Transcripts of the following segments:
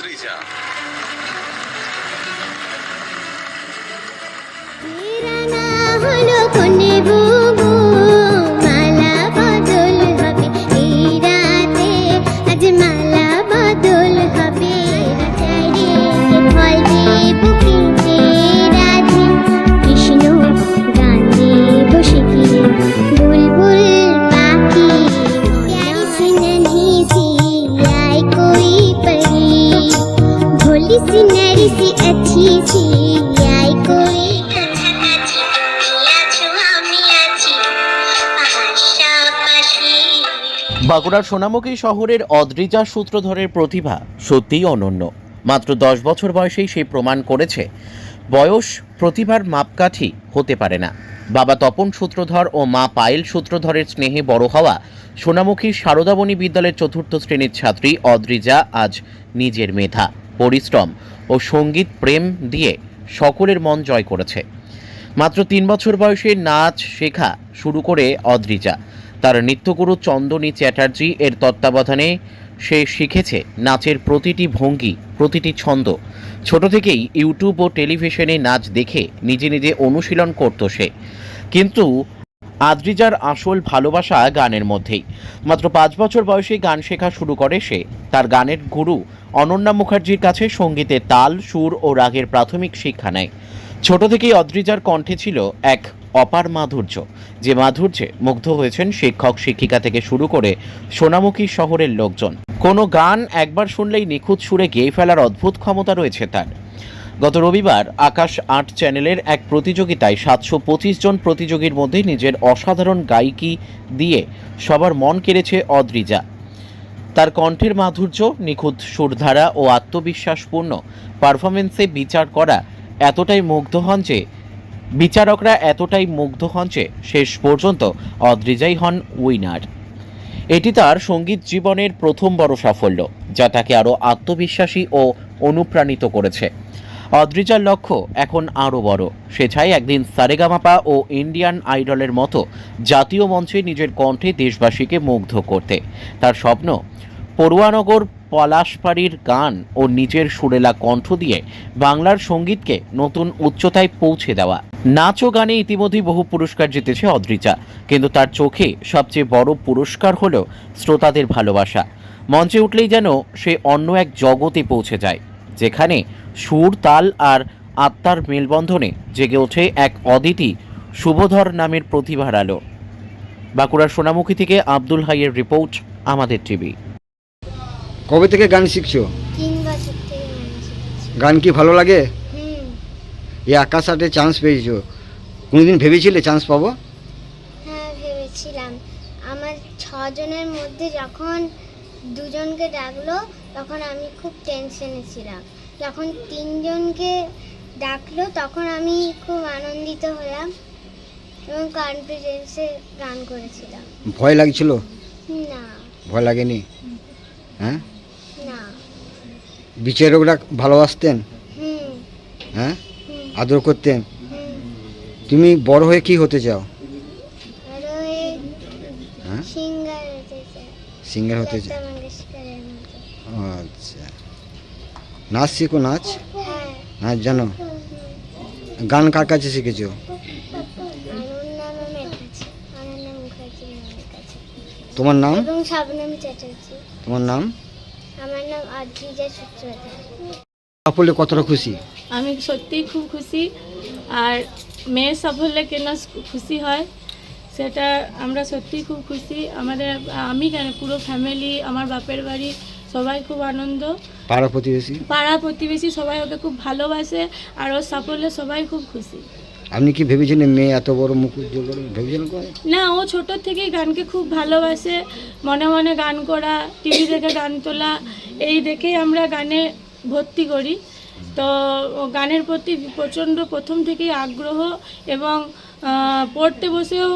অদ্রিজা তেরা না হলো কোনে भोली सी नरी सी अच्छी सी आए कोई বাঁকুড়ার সোনামুখী শহরের অদ্রিজা সূত্রধরের প্রতিভা সত্যিই অনন্য মাত্র দশ বছর বয়সেই সে প্রমাণ করেছে বয়স প্রতিভার মাপকাঠি হতে পারে না বাবা তপন সূত্রধর ও মা পায়েল সূত্রধরের স্নেহে বড় হওয়া সোনামুখী সারদাবনী বিদ্যালয়ের চতুর্থ শ্রেণীর ছাত্রী অদ্রিজা আজ নিজের মেধা পরিশ্রম ও সংগীত প্রেম দিয়ে সকলের মন জয় করেছে। মাত্র তিন বছর বয়সে নাচ শেখা শুরু করে অদ্রিজা। তার নৃত্যগুরু চন্দনী চ্যাটার্জি এর তত্ত্বাবধানে সে শিখেছে নাচের প্রতিটি ভঙ্গি, প্রতিটি ছন্দ। ছোট থেকেই ইউটিউব ও টেলিভিশনে নাচ দেখে নিজে নিজে অনুশীলন করত সে। কিন্তু আদ্রিজার আসল ভালোবাসা গানের মধ্যেই। মাত্র পাঁচ বছর বয়সে গান শেখা শুরু করে সে। তার গানের গুরু অনন্যা মুখার্জির কাছে সঙ্গীতে তাল, সুর ও রাগের প্রাথমিক শিক্ষা নেয়। ছোট থেকেই অদ্রিজার কণ্ঠে ছিল এক অপার মাধুর্য। যে মাধুর্যে মুগ্ধ হয়েছেন শিক্ষক, শিক্ষিকা থেকে শুরু করে সোনামুখী শহরের লোকজন। কোনো গান একবার শুনলেই নিখুঁত সুরে গেয়ে ফেলার অদ্ভুত ক্ষমতা রয়েছে তার। গত রবিবার আকাশ আট চ্যানেলের এক প্রতিযোগিতায় সাতশো পঁচিশ জন প্রতিযোগীর মধ্যে নিজের অসাধারণ গায়িকি দিয়ে সবার মন কেড়েছে অদ্রিজা। তার কণ্ঠের মাধুর্য, নিখুঁত সুরধারা ও আত্মবিশ্বাসপূর্ণ পারফরমেন্সে বিচার করা এতটাই মুগ্ধ হন যে, বিচারকরা এতটাই মুগ্ধ হন যে শেষ পর্যন্ত অদ্রিজাই হন উইনার। এটি তার সংগীত জীবনের প্রথম বড় সাফল্য, যা তাকে আরও আত্মবিশ্বাসী ও অনুপ্রাণিত করেছে। অদ্রিজার লক্ষ্য এখন আরও বড়। সে চায় একদিন সারেগামাপা ও ইন্ডিয়ান আইডলের মতো জাতীয় মঞ্চে নিজের কণ্ঠে দেশবাসীকে মুগ্ধ করতে। তার স্বপ্ন, পড়ুয়ানগর পলাশপাড়ির গান ও নিজের সুরেলা কণ্ঠ দিয়ে বাংলার সঙ্গীতকে নতুন উচ্চতায় পৌঁছে দেওয়া। নাচ ও গানে ইতিমধ্যেই বহু পুরস্কার জিতেছে অদ্রিজা, কিন্তু তার চোখে সবচেয়ে বড় পুরস্কার হল শ্রোতাদের ভালোবাসা। মঞ্চে উঠলেই যেন সে অন্য এক জগতে পৌঁছে যায়। যেখানে সুর তাল আর আত্মার মেলবন্ধনে জেগে ওঠে এক অদিতি শুভধর নামের প্রতিভার আলো। বাঁকুড়ার সোনামুখী থেকে আব্দুল হাইয়ের রিপোর্ট আমাদের টিভি। কবে থেকে গান শিখছো? তিন বছর থেকে গান শিখছি। গান কি ভালো লাগে? হুম। এই আকাশ আটে চান্স পেয়েছ। কোনোদিন ভেবেছিলে চান্স পাবো? হ্যাঁ ভেবেছিলাম। আমার ছজনের মধ্যে যখন দুজনকে ডাকলো তখন আমি খুব টেনশনে ছিলাম। যখন তিনজনকে ডাকলো তখন আমি খুব আনন্দিত হলাম এবং কনফিডেন্সে গান করেছিলাম। ভয় লাগছিল? না। ভয় লাগেনি? হ্যাঁ? না। বিচারকরা ভালোবাসতেন? হ্যাঁ? আদর করতেন? তুমি বড় হয়ে কি হতে চাও? হ্যাঁ সিঙ্গার হতে চাই। সিঙ্গার হতে চাও নাচ শিখো নাচ। হ্যাঁ নাচ জানো। গান কার কাছে শিখেছো? তোমার নাম? তোমার নাম? আমার নাম অদ্রিজা সাফল্যে কতটা খুশি? আমি সত্যিই খুব খুশি। আর মেয়ের সাফল্যে কেন খুশি হয় সেটা আমরা সত্যিই খুব খুশি। আমাদের আমি কেন পুরো ফ্যামিলি আমার বাপের বাড়ি সবাই খুব আনন্দ। পাড়া প্রতিবেশী? পাড়া প্রতিবেশী সবাই ওকে খুব ভালোবাসে আর ওর সাফল্যে সবাই খুব খুশি। আপনি কি ভেবেছিলেন মেয়ে এত বড় মুখ উজ্জ্বল করে? না ও ছোট থেকেই গানকে খুব ভালোবাসে। মনে মনে গান করা টিভি দেখে গান তোলা এই দেখেই আমরা গানে ভর্তি করি। তো ও গানের প্রতি প্রচণ্ড প্রথম থেকেই আগ্রহ এবং পড়তে বসেও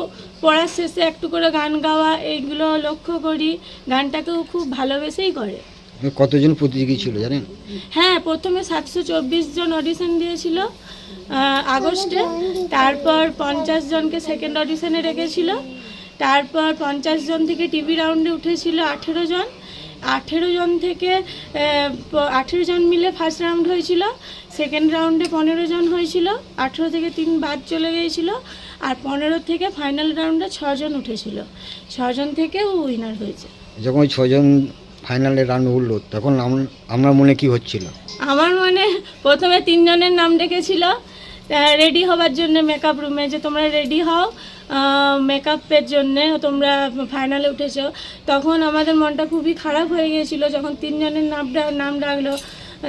পড়ার শেষে একটু করে গান গাওয়া এইগুলো লক্ষ্য করি। গানটাকেও খুব ভালোবেসেই করে। কতজন প্রতিযোগী ছিল জানেন? হ্যাঁ প্রথমে সাতশো চব্বিশ জন অডিশন দিয়েছিল আগস্টে। তারপর পঞ্চাশ জনকে সেকেন্ড অডিশনে রেখেছিল। তারপর পঞ্চাশ জন থেকে টিভি রাউন্ডে উঠেছিল আঠেরো জন। আঠেরো জন থেকে আঠেরো জন মিলে ফার্স্ট রাউন্ড হয়েছিল। সেকেন্ড রাউন্ডে পনেরো জন হয়েছিল। আঠেরো থেকে তিন বাদ চলে গিয়েছিল। আর পনেরো থেকে ফাইনাল রাউন্ডে ছজন উঠেছিল। ছজন থেকে উইনার হয়েছে। যখন ওই ছজন ফাইনালে রান উঠল তখন আমার মনে কি হচ্ছিল? আমার মনে প্রথমে তিনজনের নাম ডেকেছিল রেডি হবার জন্য মেকআপ রুমে যে তোমরা রেডি হও মেকআপের জন্য তোমরা ফাইনালে উঠেছো। তখন আমাদের মনটা খুবই খারাপ হয়ে গিয়েছিল যখন তিনজনের নাম নাম ডাকলো।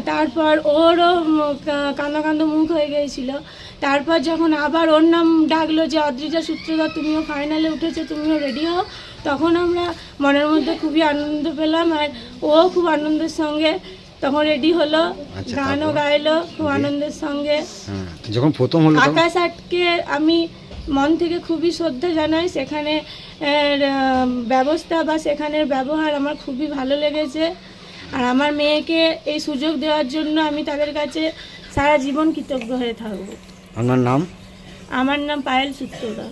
তারপর ওরও কান্দো কান্দো মুখ হয়ে গিয়েছিল। তারপর যখন আবার ওর নাম ডাকলো যে অদ্রিজা সূত্রধর তুমিও ফাইনালে উঠেছো তুমিও রেডি হও। তখন আমরা মনের মধ্যে খুবই আনন্দ পেলাম আর ও খুব আনন্দের সঙ্গে তখন রেডি হলো আচ্ছা, গানও গাইলো খুব আনন্দের সঙ্গে। হ্যাঁ যখন প্রথম হলো আকাশ আটকে আমি মন থেকে খুবই শ্রদ্ধা জানাই সেখানে ব্যবস্থা বা সেখানের ব্যবহার আমার খুবই ভালো লেগেছে। আর আমার মেয়েকে এই সুযোগ দেওয়ার জন্য আমি তাদের কাছে সারা জীবন কৃতজ্ঞ হয়ে থাকব। আপনার নাম? আমার নাম পায়েল সূত্রধর।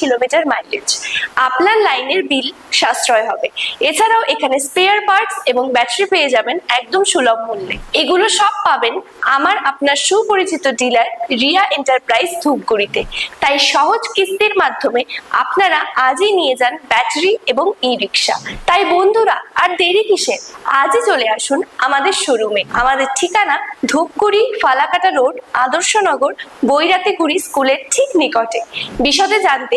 কিলোমিটার মাইলেজ আপনার লাইনের বিল সাশ্রয় হবে। এছাড়াও এখানে স্পেয়ার পার্টস এবং ব্যাটারি পেয়ে যাবেন একদম সুলভ মূল্যে। এগুলো সব পাবেন আমার আপনার সুপরিচিত ডিলার রিয়া এন্টারপ্রাইজ ধূপগুড়িতে। তাই সহজ কিস্তির মাধ্যমে আপনারা আজই নিয়ে যান ব্যাটারি এবং ই রিক্সা তাই বন্ধুরা, আর দেরি কিসে? আজই চলে আসুন আমাদের শোরুমে আমাদের ঠিকানা ধূপগুড়ি ফালাকাটা রোড আদর্শনগর বৈরাতিগুড়ি স্কুলের ঠিক নিকটে। বিশদে জানতে